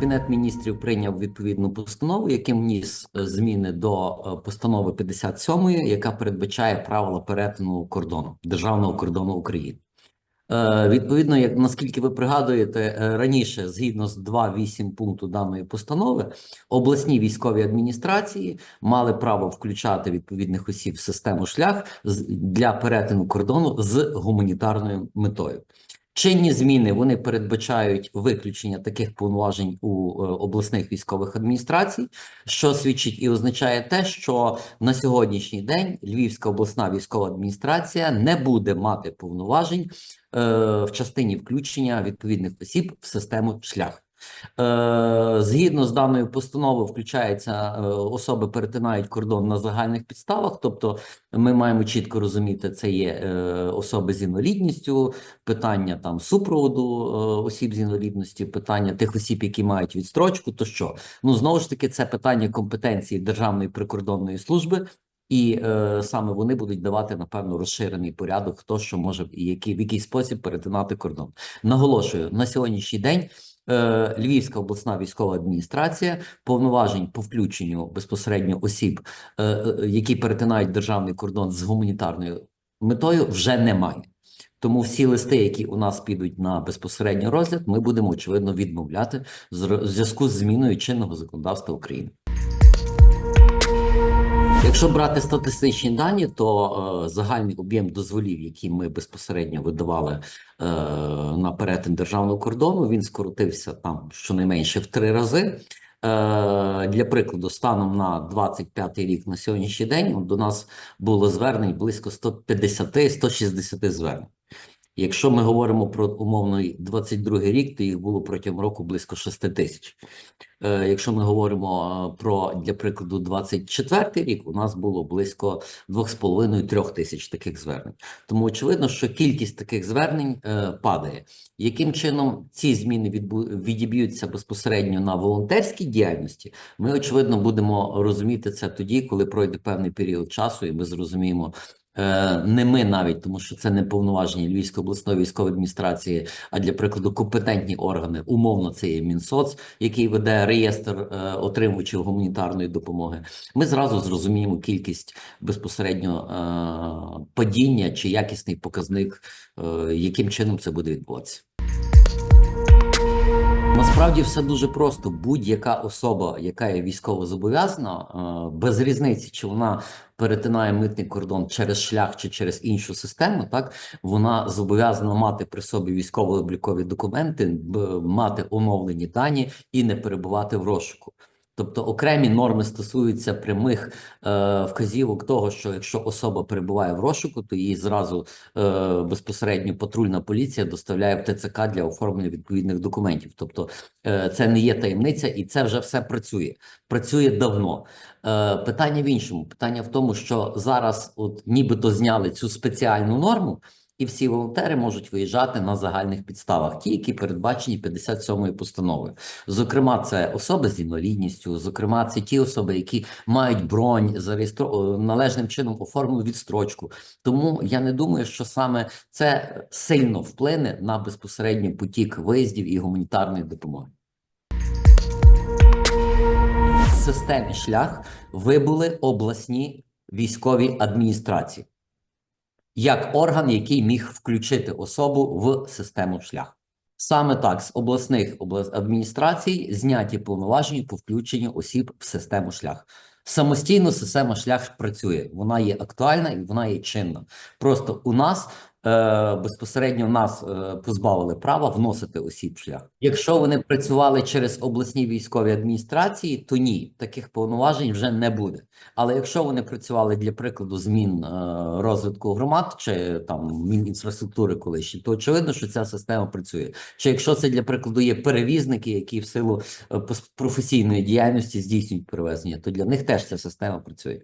Кабінет міністрів прийняв відповідну постанову, яким вніс е, зміни до е, постанови 57, яка передбачає правила перетину кордону державного кордону України. Е, Відповідно, як наскільки ви пригадуєте, раніше, згідно з 2.8 пункту даної постанови, обласні військові адміністрації мали право включати відповідних осіб в систему шлях для перетину кордону з гуманітарною метою. Чинні зміни вони передбачають виключення таких повноважень у е, обласних військових адміністрацій, що свідчить і означає те, що на сьогоднішній день Львівська обласна військова адміністрація не буде мати повноважень е, в частині включення відповідних осіб в систему шлях. Е, Згідно з даною постановою, включається е, особи перетинають кордон на загальних підставах. Тобто, ми маємо чітко розуміти, це є е, особи з інвалідністю, питання там супроводу осіб з інвалідністю, питання тих осіб, які мають відстрочку. То що ну знову ж таки, це питання компетенції Державної прикордонної служби. І е, саме вони будуть давати напевно розширений порядок, хто що може і який в який спосіб перетинати кордон. Наголошую на сьогоднішній день. Е, Львівська обласна військова адміністрація повноважень по включенню безпосередньо осіб, е, е, які перетинають державний кордон з гуманітарною метою, вже немає. Тому всі листи, які у нас підуть на безпосередній розгляд, ми будемо очевидно відмовляти в зв'язку з зміною чинного законодавства України. Якщо брати статистичні дані, то е, загальний об'єм дозволів, які ми безпосередньо видавали е, на перетин державного кордону, він скоротився там щонайменше в три рази. Е, для прикладу, станом на 25 рік на сьогоднішній день до нас було звернень близько 150-160 звернень. Якщо ми говоримо про умовний 22 рік, то їх було протягом року близько 6 тисяч. Е, Якщо ми говоримо е, про, для прикладу, 24 рік, у нас було близько 2,5-3 тисяч таких звернень. Тому очевидно, що кількість таких звернень е, падає. Яким чином ці зміни відіб'ються безпосередньо на волонтерській діяльності, ми очевидно будемо розуміти це тоді, коли пройде певний період часу, і ми зрозуміємо. Е, Не ми навіть, тому що це не повноваження Львівської обласної військової адміністрації, а для прикладу компетентні органи. Умовно, це є Мінсоц, який веде реєстр е, отримувачів гуманітарної допомоги. Ми зразу зрозуміємо кількість безпосередньо е, падіння чи якісний показник, яким чином це буде відбуватися. Насправді все дуже просто. Будь-яка особа, яка є військово зобов'язана, без різниці, чи вона перетинає митний кордон через шлях чи через іншу систему, так вона зобов'язана мати при собі військово-облікові документи, мати оновлені дані і не перебувати в розшуку. Тобто окремі норми стосуються прямих е, вказівок того, що якщо особа перебуває в розшуку, то її зразу е, безпосередньо патрульна поліція доставляє в ТЦК для оформлення відповідних документів. Тобто е, це не є таємниця, і це вже все працює. Працює давно. Е, питання в іншому. Питання в тому, що зараз, от нібито зняли цю спеціальну норму. І всі волонтери можуть виїжджати на загальних підставах, ті, які передбачені 57-ю постановою. Зокрема, це особи з інвалідністю, зокрема, це ті особи, які мають бронь, зареєстро... належним чином оформлену відстрочку. Тому я не думаю, що саме це сильно вплине на безпосередньо потік виїздів і гуманітарної допомоги. В системі шлях вибули обласні військові адміністрації як орган, який міг включити особу в систему шлях. Саме так з обласних облас... адміністрацій зняті повноваження по включенню осіб в систему шлях. Самостійно система шлях працює, вона є актуальна і вона є чинна. Просто у нас безпосередньо нас е, позбавили права вносити осіб шлях. Якщо вони працювали через обласні військові адміністрації, то ні, таких повноважень вже не буде. Але якщо вони працювали для прикладу змін е, розвитку громад чи там мінінфраструктури колишні, то очевидно, що ця система працює. Чи якщо це для прикладу є перевізники, які в силу е, професійної діяльності здійснюють перевезення, то для них теж ця система працює.